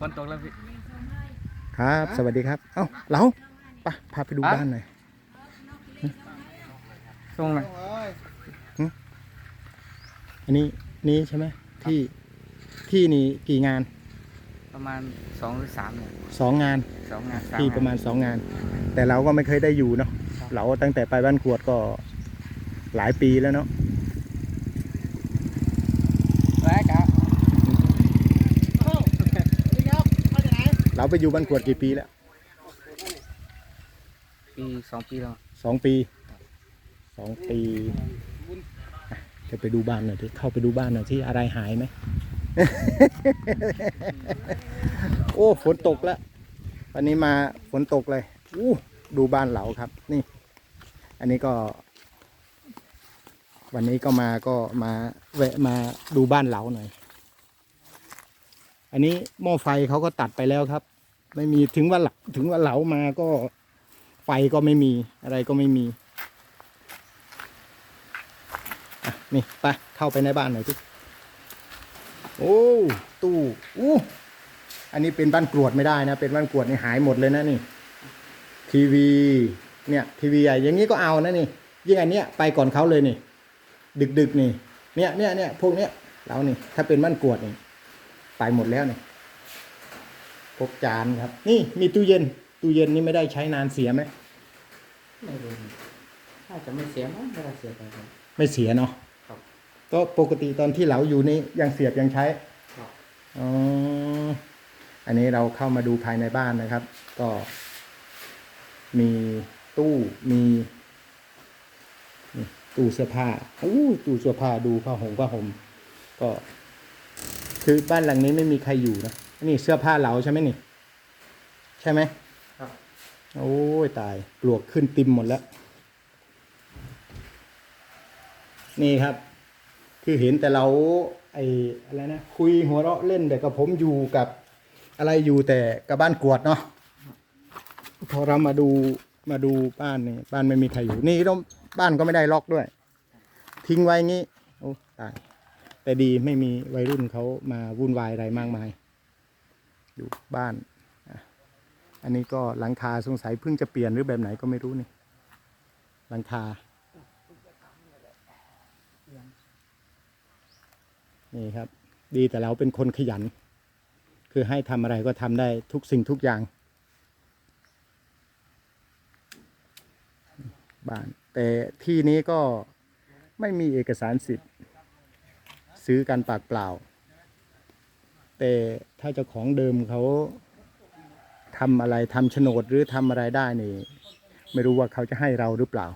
ฝนตกแล้วพี่ ครับ สวัสดีครับ เอ้าเราไปพาไปดูฮะ บ้านหน่อยส่งเลยอันนี้นี่ใช่ไหมที่ที่นี่กี่งานประมาณสองหรือสามเนี่ยสองงานสองงานสามที่ประมาณสองงาน แต่เราก็ไม่เคยได้อยู่เนาะเราตั้งแต่ไปบ้านกวดก็หลายปีแล้วเนาะ แรกครับ เราไปอยู่บ้านกวดกี่ปีแล้วปีสองปีแล้วสองปีสองปีอะจะไปดูบ้านหน่อยที่เข้าไปดูบ้านหน่อยที่อะไรหายไหม โอ้ฝนตกแล้ววันนี้มาฝนตกเลยอู้ดูบ้านเหลาครับ นี่ อันนี้ก็ วันนี้ก็มาก็มาแวะมาดูบ้านเหลาหน่อย อันนี้หม้อไฟเขาก็ตัดไปแล้วครับ ไม่มีถึงว่าหลาถึงว่าเหลามาก็ไฟก็ไม่มีอะไรก็ไม่มีนี่ไปเข้าไปในบ้านหน่อยทุกโอ้ตู้อู้อันนี้เป็นบ้านกรวดไม่ได้นะ เป็นบ้านกรวดนี่หายหมดเลยนะนี่ ทีวี เนี่ย ทีวีใหญ่อย่างนี้ก็เอานะนี่ยิ่งอันเนี้ยไปก่อนเขาเลยนี่ ดึกดึกๆนี่ เนี่ยเนี่ยเนี่ยพวกเนี้ยเรานี่ ถ้าเป็นบ้านกรวดนี่ ไปหมดแล้วนี่พวกจานครับ นี่มีตู้เย็น ตู้เย็นนี่ไม่ได้ใช้นานเสียไหมไม่รู้ถ้าจะไม่เสียมั้งไม่ได้เสียไปครับ ไม่เสียเนาะครับก็ปกติตอนที่เหลาอยู่นี่ยังเสียบยังใช้ครับอ๋ออันนี้เราเข้ามาดูภายในบ้านนะครับ ก็ มีตู้มีนี่ตู้เสื้อผ้าอู้ตู้เสื้อผ้าดูผ้าห่มผ้าห่มก็ คือบ้านหลังนี้ไม่มีใครอยู่นะนี่เสื้อผ้าเหลาใช่ไหมนี่ ใช่ไหมครับ โอ้ยตายปลวกขึ้นติมหมดแล้ว นี่ครับ คือเห็นแต่เราไอ้อะไรนะคุยหัวเราะเล่นแต่กับผมอยู่กับอะไรอยู่แต่กับบ้านกวดเนาะพอเรามาดูมาดูบ้านนี่บ้านไม่มีใครอยู่นี่ก็บ้านก็ไม่ได้ล็อกด้วย ทิ้งไว้งี้ โอ้ตาย แต่ดีไม่มีวัยรุ่นเขามาวุ่นวายอะไรมากมาย อยู่บ้าน อันนี้ก็หลังคาสงสัยเพิ่งจะเปลี่ยนหรือแบบไหนก็ไม่รู้นี่ หลังคา นี่ครับ ดีแต่เราเป็นคนขยัน คือให้ทำอะไรก็ทำได้ทุกสิ่งทุกอย่าง บ้าน แต่ที่นี้ก็ไม่มีเอกสารสิทธิ์ ซื้อกันปากเปล่า แต่ถ้าเจ้าของเดิมเขาทำอะไรทำโฉนดหรือทำอะไรได้นี่ ไม่รู้ว่าเขาจะให้เราหรือเปล่า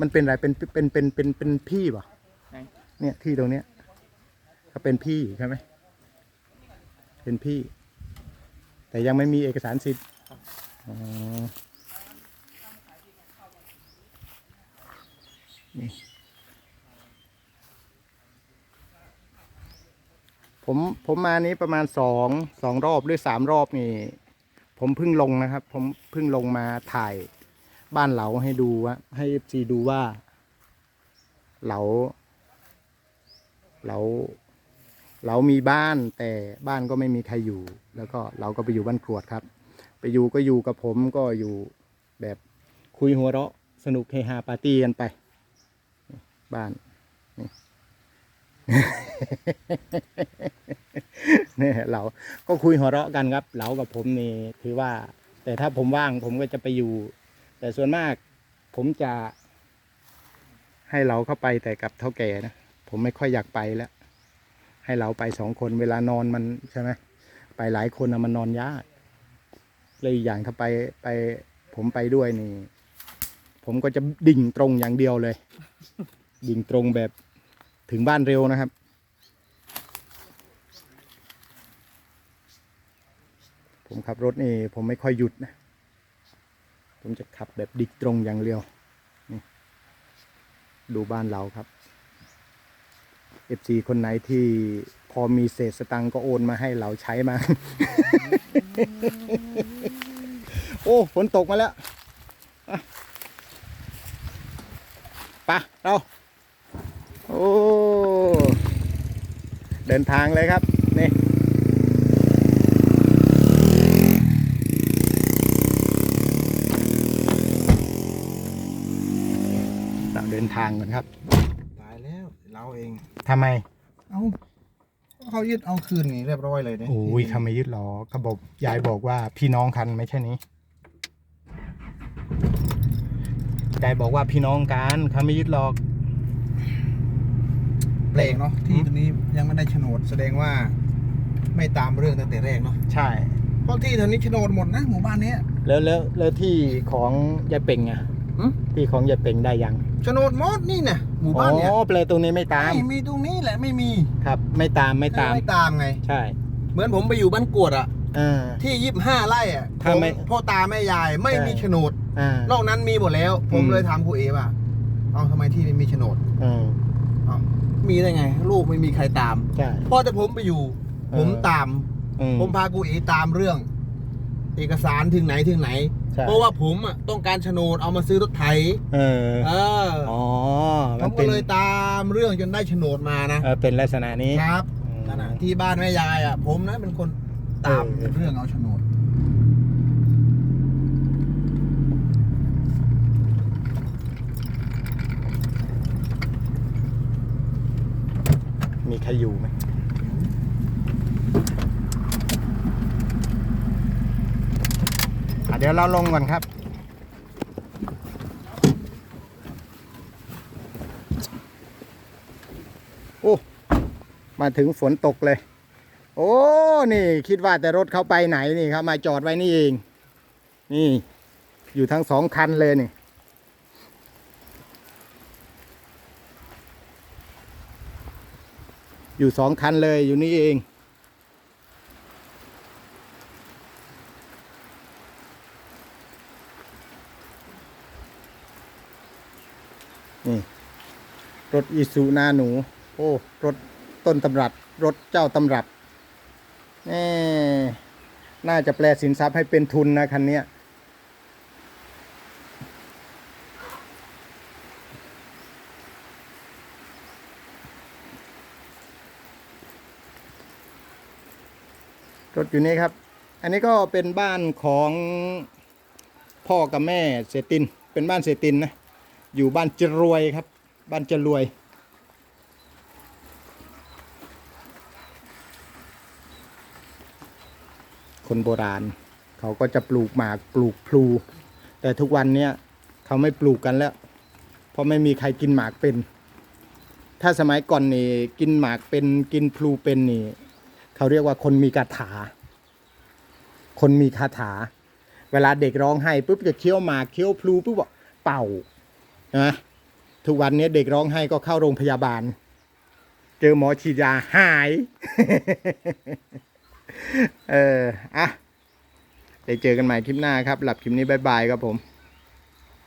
มันเป็นอะไรเป็นเป็นเป็นเป็นเป็นพี่ป่ะเนี่ยที่ตรงเนี้ยเขาเป็นพี่ใช่ไหมเป็นพี่ แต่ยังไม่มีเอกสารสิทธิ์อ๋อนี่ ผมผมมานี้ประมาณสองสองรอบหรือสามรอบนี่ ผมเพิ่งลงนะครับ ผมเพิ่งลงมาถ่ายบ้านเหลาให้ดูว่าให้เอฟซีดูว่า เหลาเราเรามีบ้านแต่บ้านก็ไม่มีใครอยู่ แล้วก็เราก็ไปอยู่บ้านกรวดครับ ไปอยู่ก็อยู่กับผมก็อยู่แบบคุยหัวเราะสนุกเฮฮาปาร์ตี้กันไป บ้านนี่ เนี่ยเราก็คุยหัวเราะกันครับ เรากับผมนี่ถือว่า แต่ถ้าผมว่างผมก็จะไปอยู่ แต่ส่วนมากผมจะ ให้เราเข้าไปแต่กับเท่าแก่นะผมไม่ค่อยอยากไปแล้ว ให้เราไปสองคนเวลานอนมันใช่ไหมไปหลายคนนะมันนอนยากเลยอีกอย่างถ้าไปไป ผมไปด้วยนี่ ผมก็จะดิ่งตรงอย่างเดียวเลย ดิ่งตรงแบบ ถึงบ้านเร็วนะครับ ผมขับรถนี่ผมไม่ค่อยหยุดนะ ผมจะขับแบบดิ่งตรงอย่างเดียวดูบ้านเราครับ FC คนไหนที่พอมีเศษสตังก็โอนมาให้เราใช้มา โอ้ฝนตกมาแล้วไปะเรา โอ้ เดินทางเลยครับ นี่เราเดินทางกันครับ ตายแล้วเราเอง ทำไม เอ้าเขายึดเอาคืนนี่เรียบร้อยเลยเนี่ยโอ้ยเขาไม่ยึดหรอกเขาบอกยายบอกว่าพี่น้องกันไม่ใช่นี้ยายบอกว่าพี่น้องกันเขาไม่ยึดหรอก แปลกเนาะที่ตรงนี้ยังไม่ได้โฉนดแสดงว่าไม่ตามเรื่องตั้งแต่แรกเนาะใช่ เพราะที่แถวนี้โฉนดหมดนะหมู่บ้านเนี้ยแล้วแล้วแล้วที่ของยายเป่งอะหึที่ของยายเป่งได้ยังโฉนดหมดนี่เนี่ยหมู่บ้านเนี้ยอ๋อแปลตรงนี้ไม่ตาม ไม่มีตรงนี้แหละไม่มีครับ ไม่ตามไม่ตาม ไม่ตามไง ใช่เหมือนผมไปอยู่บ้านกวดอะอ่า ที่ยี่ห้าไร่อะถ้าไม่ผมพ่อตาแม่ยายไม่ใช่ มีโฉนด อ่า นอกนั้นมีหมดแล้ว ผมอืม เลยถามครูเอว่า เอาทำไมที่ไม่มีโฉนดอืมเอา มีได้ไง ลูกไม่มีใครตามใช่ พอแต่ผมไปอยู่ เออ ผมตาม อืม ผมพากูเอตามเรื่อง เอกสารถึงไหนถึงไหน ใช่ เพราะว่าผมอะต้องการโฉนดเอามาซื้อรถไถเออเอออ๋อผมันมเป็ก็นเลยตามเรื่องจนได้โฉนดมานะเออเป็นลักษณะนี้ ครับอืม นั่นน่ะที่บ้านแม่ยายอะ ผมนะเป็นคนตามเออเรื่องเอาโฉนด มีใครอยู่ไหมเดี๋ยวเราลงก่อนครับโอ้มาถึงฝนตกเลย โอ้นี่คิดว่าแต่รถเขาไปไหนนี่ครับมาจอดไว้นี่เอง นี่ อยู่ทั้งสองคันเลยนี่ อยู่สองคันเลยอยู่นี่เอง นี่ รถอีซูนาหนู โอ้ รถต้นตำรับ รถเจ้าตำรับน่น่าจะแปลสินทรัพย์ให้เป็นทุนนะคันเนี้ รถอยู่นี่ครับ อันนี้ก็เป็นบ้านของพ่อกับแม่เสติน เป็นบ้านเสตินนะ อยู่บ้านจรวยครับ บ้านจรวย คนโบราณ เขาก็จะปลูกหมากปลูกพลู แต่ทุกวันเนี้ยเขาไม่ปลูกกันแล้ว เพราะไม่มีใครกินหมากเป็น ถ้าสมัยก่อนนี่กินหมากเป็นกินพลูเป็นนี่ เขาเรียกว่าคนมีคาถา คนมีคาถา เวลาเด็กร้องไห้ปุ๊บจะเคี้ยวหมากเคี้ยวพลูปุ๊บบอกเป่านะทุกวันนี้เด็กร้องไห้ก็เข้าโรงพยาบาล เจอหมอฉีดยาหาย เอออะเดี๋ยวเจอกันใหม่คลิปหน้าครับ หลับคลิปนี้บายบายครับผม